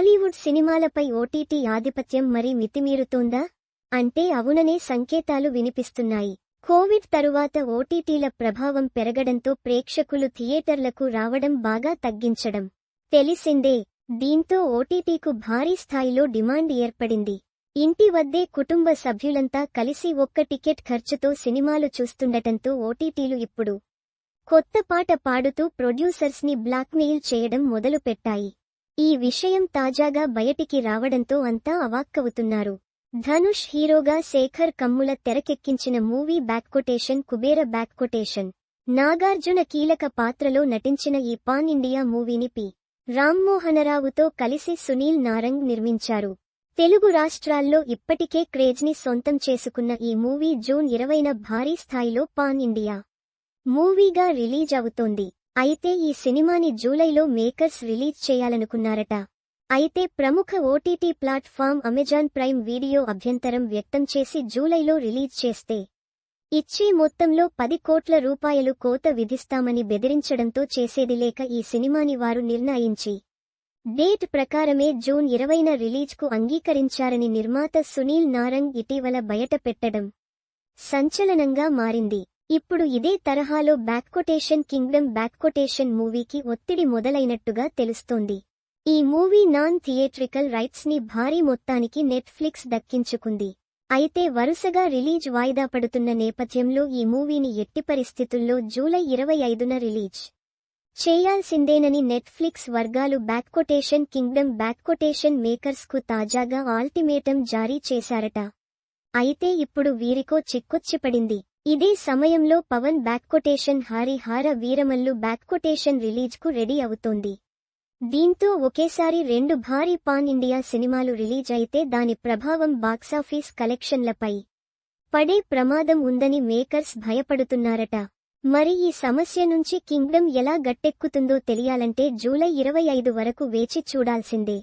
Tollywood సినిమాలపై OTT ఆధిపత్యం మరి మితిమీరుతోందా? అంటే అవుననే సంకేతాలు వినిపిస్తున్నాయి. కోవిడ్ తరువాత ఓటీటీల ప్రభావం పెరగడంతో ప్రేక్షకులు థియేటర్లకు రావడం బాగా తగ్గించడం తెలిసిందే. దీంతో ఓటీటీకు భారీ స్థాయిలో డిమాండ్ ఏర్పడింది. ఇంటి వద్దే కుటుంబ సభ్యులంతా కలిసి ఒక్క టికెట్ ఖర్చుతో సినిమాలు చూస్తుండటంతో ఓటీటీలు ఇప్పుడు కొత్త పాట పాడుతూ ప్రొడ్యూసర్స్ని బ్లాక్మెయిల్ చేయడం మొదలుపెట్టాయి. ఈ విషయం తాజాగా బయటికి రావడంతో అంతా అవాక్కవుతున్నారు. ధనుష్ హీరోగా శేఖర్ కమ్ముల తెరకెక్కించిన movie back quotation Kubera back quotation Nagarjuna కీలక పాత్రలో నటించిన ఈ పాన్ ఇండియా మూవీని పి. రామ్మోహనరావుతో కలిసి సునీల్ నారంగ్ నిర్మించారు. తెలుగు రాష్ట్రాల్లో ఇప్పటికే క్రేజ్ని సొంతం చేసుకున్న ఈ మూవీ జూన్ ఇరవైన భారీ స్థాయిలో పాన్ ఇండియా మూవీగా రిలీజ్ అవుతోంది అయితే ఈ సినిమాని జూలైలో మేకర్స్ రిలీజ్ చేయాలనుకున్నారట. అయితే ప్రముఖ OTT platform Amazon Prime Video అభ్యంతరం వ్యక్తం చేసి జూలైలో రిలీజ్ చేస్తే ఇచ్చే మొత్తంలో పది కోట్ల రూపాయలు కోత విధిస్తామని బెదిరించడంతో చేసేది లేక ఈ సినిమాని వారు నిర్ణయించి డేట్ ప్రకారమే జూన్ ఇరవైన రిలీజ్కు అంగీకరించారని నిర్మాత సునీల్ నారంగ్ ఇటీవల బయటపెట్టడం సంచలనంగా మారింది. ఇప్పుడు ఇదే తరహాలో బ్యాక్కొటేషన్ కింగ్డమ్ బ్యాక్కొటేషన్ మూవీకి ఒత్తిడి మొదలైనట్టుగా తెలుస్తోంది. ఈ మూవీ నాన్ థియేట్రికల్ రైట్స్ని భారీ మొత్తానికి నెట్ఫ్లిక్స్ దక్కించుకుంది. అయితే వరుసగా రిలీజ్ వాయిదా పడుతున్న నేపథ్యంలో ఈ మూవీని ఎట్టి పరిస్థితుల్లో జూలై ఇరవై ఐదున రిలీజ్ చేయాల్సిందేనని నెట్ఫ్లిక్స్ వర్గాలు బ్యాక్కొటేషన్ కింగ్డమ్ బ్యాక్కొటేషన్ మేకర్స్కు తాజాగా ఆల్టిమేటం జారీ చేశారట. అయితే ఇప్పుడు వీరికో చిక్కొచ్చిపడింది ఇదే సమయంలో Pawan back quotation Hari Hara Veeramallu back quotation రిలీజ్కు ready అవుతోంది. దీంతో ఒకేసారి రెండు భారీ పాన్ ఇండియా సినిమాలు రిలీజ్ అయితే దాని ప్రభావం బాక్సాఫీస్ కలెక్షన్లపై పడే ప్రమాదం ఉందని మేకర్స్ భయపడుతున్నారట. మరి ఈ సమస్య నుంచి కింగ్డమ్ ఎలా గట్టెక్కుతుందో తెలియాలంటే జూలై ఇరవై ఐదు వరకు వేచి చూడాల్సిందే.